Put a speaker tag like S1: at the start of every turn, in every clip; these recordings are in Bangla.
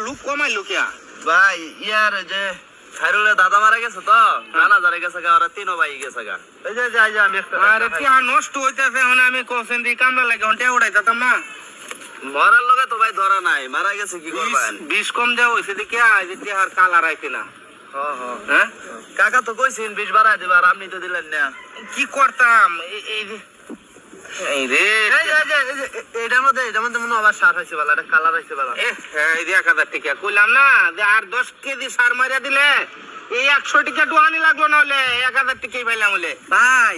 S1: লুক কমাই লুকিয়া।
S2: ভাই ইয়ার যে খাইরুলের দাদা মারা গেছে তো? জানা যারে গেছে গা ওরা তিনও ভাই গেছে গা। এই যে যাই যে আমি একটা
S1: আরে টিহা নষ্ট হইতেছে এখন আমি কোসেন দি কামলা লাগে হন্টে উড়াইতাম না।
S2: মরার লগে তো ভাই ধরা নাই মারা গেছে কি করবেন?
S1: বিষ- বিষ কম দেওয়া হয়েছে দেখি আজ টিহার কালার আইছে না।
S2: হ হ।
S1: হ্যাঁ?
S2: কাকা তো কইছেন বিশ বাড়াই দিবার আপনি তো দিলেন না।
S1: কি করতাম? এই-
S2: এটার মধ্যে এটার মধ্যে মনে আবার সার হয়েছে বলা এটা কালার হয়েছে বলা।
S1: এই এক হাজার টিকা কইলাম না যে আর দশ কেজি সার মারিয়া দিলে এই একশো টিকা ডুহানি লাগল না হলে এক হাজার টিকাই পাইলাম হলে
S3: ভাই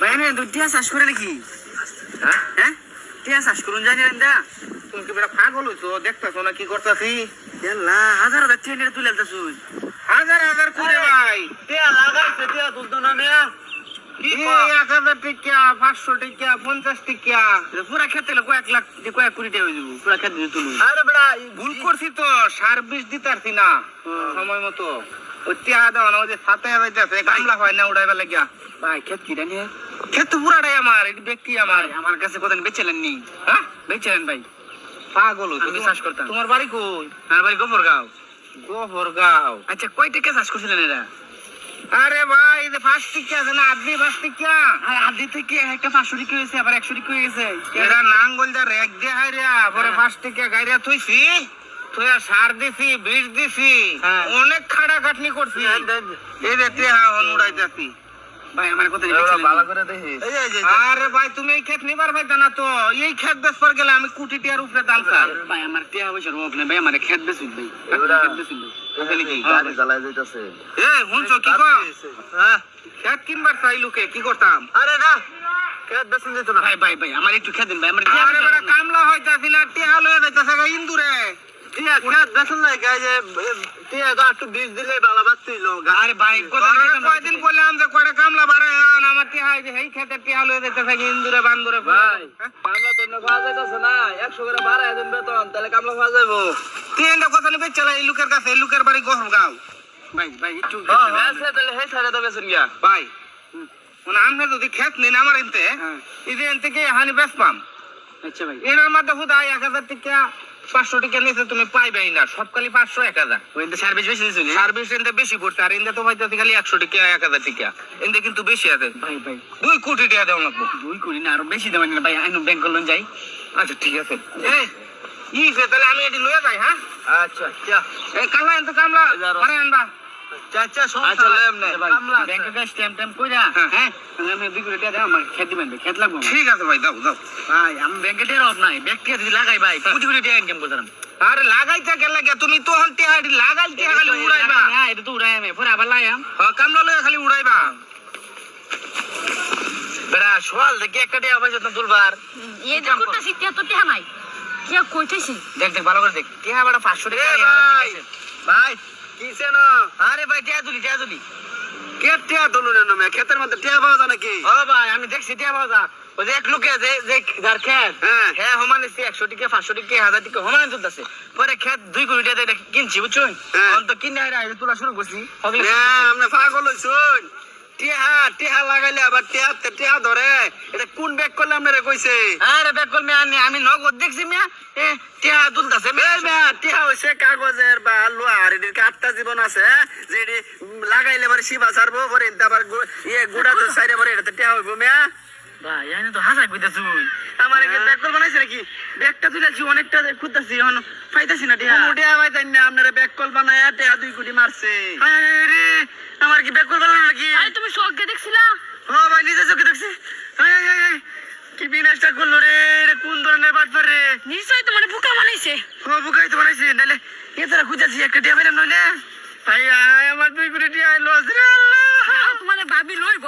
S3: ভাই আমি চাষ করে নাকি?
S1: হ্যাঁ?
S3: হ্যাঁ? টিয়া চাষ করুন জানি না
S1: তুমি কি বেটা পাগল হইছো? দেখতেছো না কি করতেছি?
S3: হাজার হাজার টিয়া নিয়ে তুলে
S1: হাজার হাজার করে ভাই
S2: টিয়া লাগাইছে টিয়া তুলতো না মিয়া কি
S1: এই
S2: কয়?
S1: এক হাজার টিকা পাঁচশো টিকা পঞ্চাশ টিকা
S3: পুরা খেতে কয়েক লাখ কয়েক কোটি টাকা হয়ে পুরা খেতে
S2: আরে বেটা
S1: ভুল করছি তো সার বিষ দিতে পারছি না। সময় মতো। ওই দাও না ওই সাথে যাইতেছে গামলা হয় না উড়াইবার লাগিয়া।
S3: ভাই খেত কি জানি
S1: ক্ষেত পুরাটাই আমার এটি ব্যক্তি আমার।
S3: আমার কাছে কত বেচেলেন নি
S1: হ্যাঁ?
S3: বেচেলেন ভাই।
S1: পাগল হইছো
S3: আমি চাষ করতাম।
S1: তোমার বাড়ি কই?
S3: আমার বাড়ি গোবর গাঁও
S1: গোবরগাঁও
S3: আচ্ছা কয় টাকা চাষ করছিলেন এরা?
S1: আরে ভাই এই ফার্স্ট টিকা আছে না আদি ফার্স্ট টিকা
S3: আর আদি থেকে একটা পাঁচশো টাকা হয়েছে আবার একশো টাকা হয়ে গেছে
S1: এরা নাঙ্গল দা রেগ দিয়ে হাইরা পরে ফার্স্ট টিকা গাইরা থইছি তুই সার দিছি বীজ দিছি
S3: হ্যাঁ।
S1: অনেক খাড়া খাটনি করছি এই যে হ্যাঁ হন উড়াইতাছি
S3: ভাই আমার কথা
S2: ভালো করে দেখি এই যে, এই যে,
S1: আরে ভাই তুমি এই ক্ষেত নিবার ভাই না তো। এই ক্ষেত বেশ পর গেলে আমি কোটি টিয়ার উপরে দাম চাই
S3: ভাই আমার টিয়া পয়সার অভাব নেই। ভাই আমার খেত বেচুন ভাই। খেত বেচুন
S1: আছে নাকি?
S2: গাড়ি চালায় যাইতাছে।
S1: এ শুনছো কি কর
S2: হ্যাঁ।
S1: ক্ষেত কিনবার চাই লোকে কি করতাম?
S2: আরে না খেত বেসন যেত না।
S3: ভাই ভাই ভাই আমার একটু খেতেন ভাই আমার টিয়া
S1: আরে
S3: পয়সার
S1: বেটা
S3: অভাব নেই।
S1: কামলা হইতাছি টিয়া লয়ে যাইতাছে ইন্দুরে।
S2: টিয়া খেত বেসন নাই গাই যে টিয়া তো একটু বীজ দিলে ভালো বাচ্ছিল
S3: আরে ভাই।
S1: কয়দিন কইলাম যে কয়টা কামলা বাড়ে আন আমার টিয়া এই ক্ষেতে টিয়া লয়ে ইন্দুরে বান্দুরে
S2: ভাই
S1: হ্যাঁ?
S2: কামলা তো এমনি পাওয়া যাইতাছে না একশো করে বাড়াই দেন বেতন তাহলে কামলা পাওয়া যাইবো
S1: তিনটা কথা নিবে চলা এই লোকের কাছে এই লোকের বাড়ি গহর গাঁও
S3: ভাই ভাই একটু
S2: হ্যাঁ তাহলে সেই সাইডে তো বেসন গিয়া
S1: ভাই মানে আমরা যদি ক্ষেত নেন আমার এনতে
S3: হ্যাঁ।
S1: এই এনতে কি হানি বেশ পাম
S3: আচ্ছা ভাই
S1: এটার মধ্যে হুদা এক হাজার টিকা পাঁচশো টিকা নিচে তুমি পাইবেই না। সব খালি পাঁচশো এক হাজার।
S3: সার্ভিস বেশি দিয়েছিল
S1: সার্ভিস এনতে বেশি পড়ছে আর এনতে তো পাইতেছে খালি একশো টিকা এক হাজার টিকা। এনতে কিন্তু বেশি আছে।
S3: ভাই ভাই।
S1: দুই কোটি টাকা দেওয়া লাগবো।
S3: দুই কোটি না আরও বেশি দেওয়া না ভাই। আইন ব্যাংক লোন যাই।
S1: আচ্ছা ঠিক আছে। এই ই তাহলে আমি এটি লয়ে যাই হ্যাঁ?
S2: আচ্ছা
S1: এই কামলা এনতে কামলা। মানে আনবা।
S2: চা চা আচ্ছা লেম
S3: ব্যাংকে কাছে স্ট্যাম্প ট্যাম্প কইরা
S1: হ্যাঁ।
S3: হ্যাঁ আমি দুই কোটি টাকা আমার খেত দিবেন খেত লাগবে
S1: ঠিক আছে ভাই দাও দাও।
S3: ভাই আমি ব্যাংকে টের অভাব নাই। ব্যাংকে যদি লাগাই ভাই কোটি কোটি টাকা ইনকাম করতাম।
S1: আরে লাগাইতে কে লাগে। তুমি তো লাগাইতে খালি উড়াইবা।
S3: হ্যাঁ এটা তো উড়াই আমি পরে আবার লাগাম
S1: হ্যাঁ, কামলা লয়ে খালি উড়াইবা।
S2: বেড়া সোয়াল দেখি একটা টিয়া পয়সা তো তুলবার।
S4: এই যে করতেছি তিয়া তো টিহা নাই। টিয়া কইতেছি?
S3: দেখ দেখ ভালো করে দেখ। টিয়া বাড়া পাঁচশো টাকা
S2: ভাই কিসে না?
S3: আরে ভাই টিয়া তুলি টিয়া তুলি
S2: কে টিয়া তুলুন না মে? ক্ষেতের মধ্যে টিয়া পাওয়া যায় নাকি?
S3: ও ভাই আমি দেখছি টিয়া বাজা ওই যে এক লোকে যে যে যার খেত
S2: হ্যাঁ।
S3: হ্যাঁ সমান এসে একশো টিকা পাঁচশো টিকা হাজার টিকা সমান চলতেছে পরে খেত দুই কোটি টাকা কিনছি বুঝছ
S2: হ্যাঁ।
S3: অন্ত কিনে তোলা শুরু করছি। আমরা
S2: না আপনি পাগল হইছুন। টিহা টিহা লাগাইলে আবার টিহা টিহা ধরে। এটা কোন ব্যাগ করলে আপনারা কইছে?
S3: আরে ব্যাক কল মিয়া আমি নগদ দেখছি মিয়া। এ টিয়া তুলতেছে
S2: এ মিয়া, টিহা হইছে কাগজের বা লোহার এটির কি জীবন আছে হ্যাঁ? যে লাগাইলে পরে শিবা ছাড়বো পরে আবার ইয়ে গুড়া তো সাইডে পরে এটা টিহা হইব মিয়া।
S3: ভাই আমি তো আমার ব্যাক কল বানাইছে নাকি? ব্যাগটা তুলেছি অনেকটা খুঁজতাছি এখন পাইতাছি না টিয়া
S2: কোনো টিহা পাইতেন না আপনারা ব্যাগ কল বানায় টিহা দুই কোটি মারছে।
S3: আমার কি ব্যাক কল বানানো নাকি?
S4: আরে তুমি চোখে দেখছিলা?
S3: ও ভাই নিজে চোখে দেখছি। কি বিনাশটা করল রে কোন ধরনের বাটপার রে?
S4: নিশ্চয়ই তোমার বুকা বানাইছে।
S3: ও বুকাই তো বানাইছে নাহলে এ তারা খুঁজাছি একটা টিয়া নইলে। হাই হাই আমার দুই কোটি টিয়া লস রে আল্লাহ।
S4: তোমার ভাবি লইব